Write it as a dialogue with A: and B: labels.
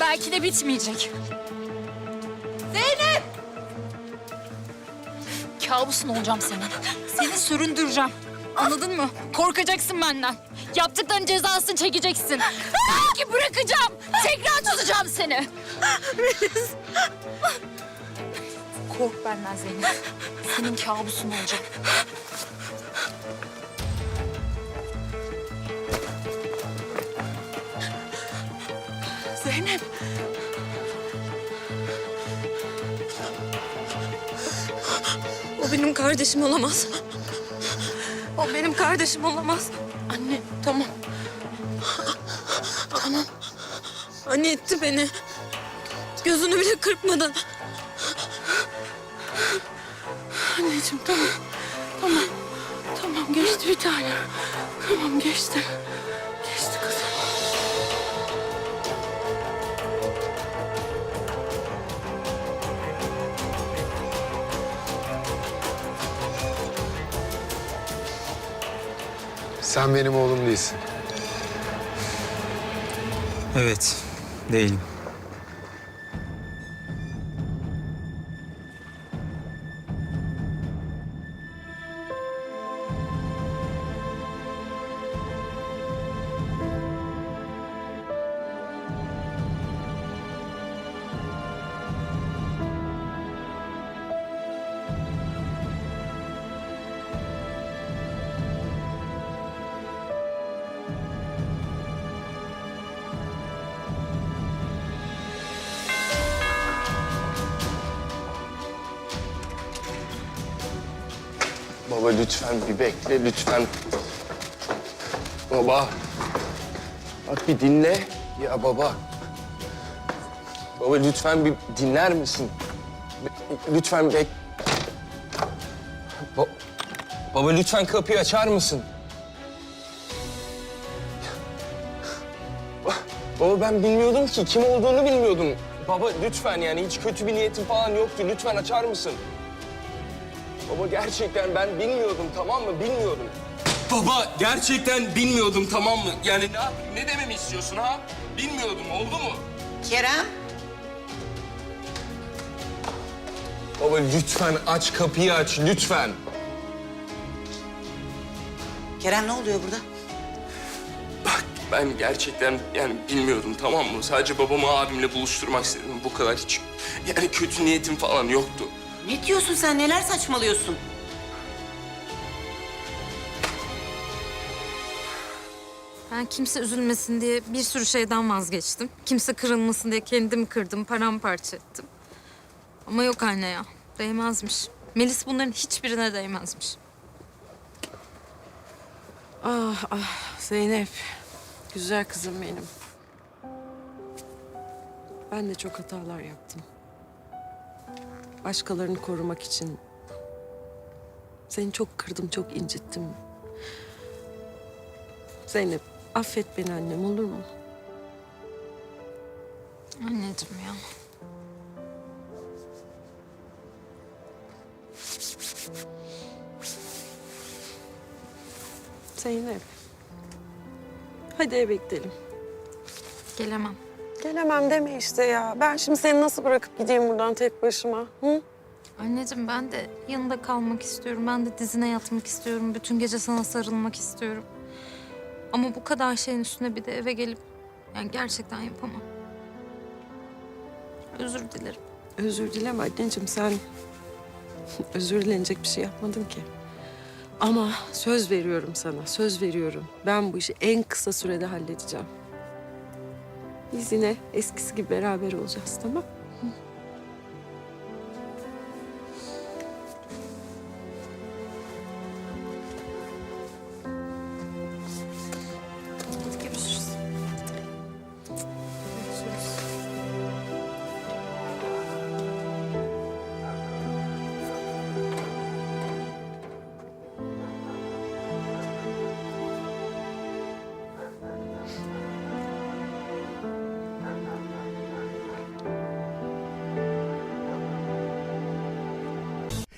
A: Belki de bitmeyecek. Zeynep! Kabusun olacağım senin. Seni süründüreceğim. Anladın mı? Korkacaksın benden. Yaptıkların cezasını çekeceksin. Belki bırakacağım. Tekrar tutacağım seni. Kork benden Zeynep. Senin kabusun olacağım.
B: Zeynep. O benim kardeşim olamaz. O benim kardeşim olamaz. Anne tamam. Tamam. Anne itti beni. Gözünü bile kırpmadan. Anneciğim tamam. Tamam. Tamam geçti bir tane. Tamam. Geçti
C: Sen benim oğlum değilsin.
D: Evet, değilim.
E: Baba lütfen bir bekle lütfen. Baba. Bak bir dinle. Ya baba. Baba lütfen bir dinler misin? Lütfen bek... Ba- baba lütfen kapıyı açar mısın? Ba- Baba ben bilmiyordum ki kim olduğunu bilmiyordum. Baba lütfen yani hiç kötü bir niyetim falan yoktu. Lütfen açar mısın? Baba gerçekten ben bilmiyordum tamam mı? Bilmiyordum. Baba gerçekten bilmiyordum tamam mı? Yani ne yapayım? Ne dememi istiyorsun ha? Bilmiyordum oldu mu?
F: Kerem,
E: Baba lütfen aç kapıyı aç lütfen.
F: Kerem ne oluyor burada?
E: Bak ben gerçekten yani bilmiyordum tamam mı? Sadece babamı abimle buluşturmak istedim bu kadar hiç. Yani kötü niyetim falan yoktu.
F: Ne diyorsun sen? Neler saçmalıyorsun?
B: Ben kimse üzülmesin diye bir sürü şeyden vazgeçtim. Kimse kırılmasın diye kendimi kırdım, paramparça ettim. Ama yok anne ya, değmezmiş. Melis bunların hiçbirine değmezmiş.
G: Ah ah Zeynep. Güzel kızım benim. Ben de çok hatalar yaptım. Başkalarını korumak için seni çok kırdım, çok incittim. Zeynep affet beni annem olur mu?
B: Anneciğim ya.
G: Zeynep. Hadi eve gidelim.
B: Gelemem.
G: Gelemem deme işte ya. Ben şimdi seni nasıl bırakıp gideyim buradan tek başıma? Hı?
B: Anneciğim ben de yanında kalmak istiyorum. Ben de dizine yatmak istiyorum. Bütün gece sana sarılmak istiyorum. Ama bu kadar şeyin üstüne bir de eve gelip yani gerçekten yapamam. Özür dilerim.
G: Özür dileme anneciğim sen özür dilenecek bir şey yapmadın ki. Ama söz veriyorum sana, söz veriyorum. Ben bu işi en kısa sürede halledeceğim. Biz yine eskisi gibi beraber olacağız tamam?